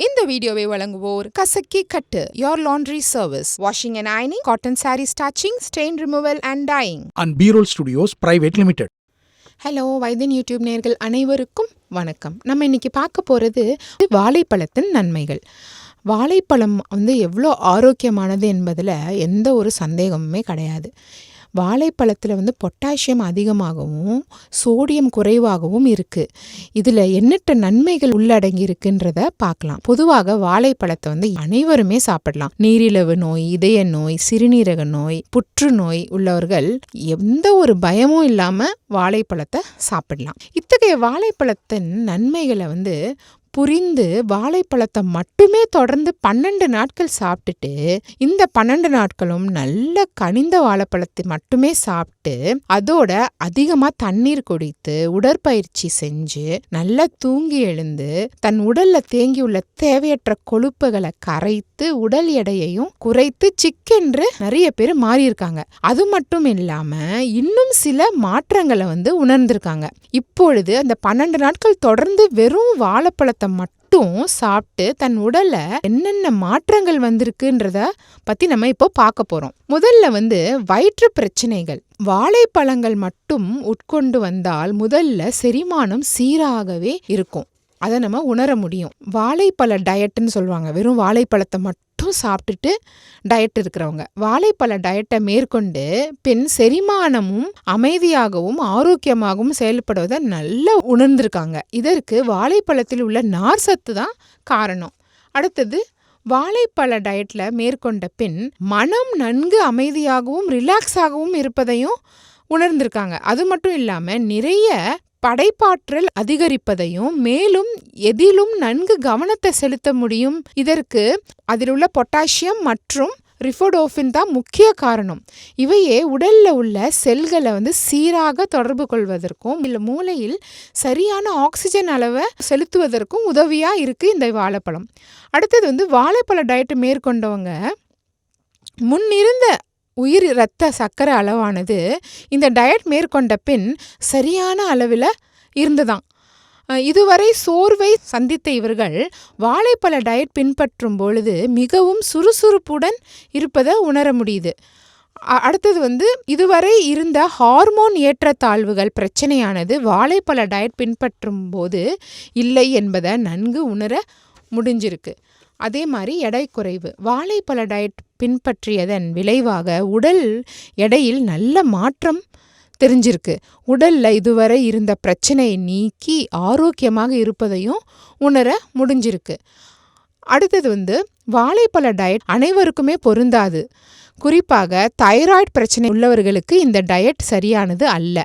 இந்த வீடியோவை வழங்குவோர் Kasakki Kattu your laundry service washing and ironing cotton sari starching stain removal and dyeing and B-Roll Studios Private Limited. Hello Vaithiyan YouTube நேர்கள் அனைவருக்கும் வணக்கம். நம்ம இன்னைக்கு பார்க்க போகிறது வாழைப்பழத்தின் நன்மைகள். வாழைப்பழம் வந்து எவ்வளோ ஆரோக்கியமானது என்பதில் எந்த ஒரு சந்தேகமுமே கிடையாது. வாழைப்பழத்தில் வந்து பொட்டாசியம் அதிகமாகவும் சோடியம் குறைவாகவும் இருக்குது இதில் எண்ணற்ற நன்மைகள் உள்ளடங்கி இருக்குன்றத பார்க்கலாம். பொதுவாக வாழைப்பழத்தை வந்து அனைவருமே சாப்பிடலாம். நீரிழிவு நோய் இதய நோய் சிறுநீரக நோய் புற்றுநோய் உள்ளவர்கள் எந்த ஒரு பயமும் இல்லாமல் வாழைப்பழத்தை சாப்பிடலாம். இத்தகைய வாழைப்பழத்தின் நன்மைகளை வந்து புரிந்து வாழைப்பழத்தை மட்டுமே தொடர்ந்து பன்னெண்டு நாட்கள் சாப்பிட்டுட்டு இந்த பன்னெண்டு நாட்களும் நல்ல கனிந்த வாழைப்பழத்தை மட்டுமே சாப்பிட்டு அதோட அதிகமா தண்ணீர் குடித்து உடற்பயிற்சி செஞ்சு நல்லா தூங்கி எழுந்து தன் உடல்ல தேங்கியுள்ள தேவையற்ற கொழுப்புகளை கரைத்து உடல் எடையையும் குறைத்து சிக்கென்று நிறைய பேர் மாறியிருக்காங்க. அது மட்டும் இல்லாம இன்னும் சில மாற்றங்களை வந்து உணர்ந்திருக்காங்க. இப்பொழுது அந்த பன்னெண்டு நாட்கள் தொடர்ந்து வெறும் வாழைப்பழத்தை மட்டும் சாப்பிட்டு தன் உடல்ல என்னென்ன மாற்றங்கள் வந்திருக்குன்றத பத்தி நம்ம இப்போ பார்க்க போறோம். முதல்ல வந்து வயிற்று பிரச்சனைகள். வாழைப்பழங்கள் மட்டும் உட்கொண்டு வந்தால் முதல்ல செரிமானம் சீராகவே இருக்கும். அதை நம்ம உணர முடியும். வாழைப்பழ டயட்டுன்னு சொல்லுவாங்க. வெறும் வாழைப்பழத்தை மட்டும் சாப்பிட்டுட்டு டயட் இருக்கிறவங்க. வாழைப்பழ டயட்டை மேற்கொண்டு பின் செரிமானமும் அமைதியாகவும் ஆரோக்கியமாகவும் செயல்படுவதை நல்லா உணர்ந்திருக்காங்க. இதற்கு வாழைப்பழத்தில் உள்ள நார் சத்து தான் காரணம். அடுத்தது வாழைப்பழ டயட்ல மேற்கொண்ட பின் மனம் நன்கு அமைதியாகவும் ரிலாக்ஸாகவும் இருப்பதையும் உணர்ந்திருக்காங்க. அது மட்டும் இல்லாமல் நிறைய படைப்பாற்றல் அதிகரிப்பதையும் மேலும் எதிலும் நன்கு கவனத்தை செலுத்த முடியும். இதற்கு அதில் உள்ள பொட்டாசியம் மற்றும் ரிஃபோடோஃபின் தான் முக்கிய காரணம். இவையே உடலில் உள்ள செல்களை வந்து சீராக தொடர்பு கொள்வதற்கும் இல்லை மூளையில் சரியான ஆக்சிஜன் அளவை செலுத்துவதற்கும் உதவியாக இருக்குது இந்த வாழைப்பழம். அடுத்தது வந்து வாழைப்பழ டயட்டு மேற்கொண்டவங்க முன்னிருந்த உயிர் இரத்த சர்க்கரை அளவானது இந்த டயட் மேற்கொண்ட பின் சரியான அளவில் இருந்துதான். இதுவரை சோர்வை சந்தித்த இவர்கள் வாழைப்பழ டயட் பின்பற்றும் பொழுது மிகவும் சுறுசுறுப்புடன் இருப்பதை உணர முடியுது. அடுத்தது வந்து இதுவரை இருந்த ஹார்மோன் ஏற்றத்தாழ்வுகள் பிரச்சனையானது வாழைப்பழ டயட் பின்பற்றும் போது இல்லை என்பதை நன்கு உணர முடிஞ்சிருக்கு. அதே மாதிரி எடை குறைவு வாழைப்பழ டயட் பின்பற்றியதன் விளைவாக உடல் எடையில் நல்ல மாற்றம் தெரிஞ்சிருக்கு. உடல்ல இதுவரை இருந்த பிரச்சனையை நீக்கி ஆரோக்கியமாக இருப்பதையும் உணர முடிஞ்சிருக்கு. அடுத்தது வந்து வாழைப்பழ டயட் அனைவருக்குமே பொருந்தாது. குறிப்பாக தைராய்டு பிரச்சனை உள்ளவர்களுக்கு இந்த டயட் சரியானது அல்ல.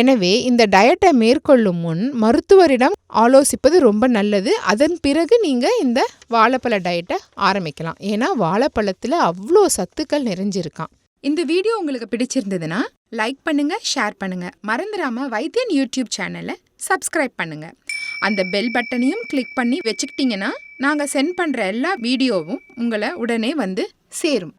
எனவே இந்த டயட்டை மேற்கொள்ளும் முன் மருத்துவரிடம் ஆலோசிப்பது ரொம்ப நல்லது. அதன் பிறகு நீங்கள் இந்த வாழைப்பழ டயட்டை ஆரம்பிக்கலாம். ஏன்னா வாழைப்பழத்தில் அவ்வளோ சத்துக்கள் நிறைஞ்சிருக்கான் இந்த வீடியோ உங்களுக்கு பிடிச்சிருந்ததுன்னா லைக் பண்ணுங்க ஷேர் பண்ணுங்க. மறந்துடாம வைத்தியன் யூடியூப் சேனலை சப்ஸ்கிரைப் பண்ணுங்க. அந்த பெல் பட்டனையும் கிளிக் பண்ணி வச்சுக்கிட்டீங்கன்னா நாங்கள் சென்ட் பண்ணுற எல்லா வீடியோவும் உங்களை உடனே வந்து சேரும்.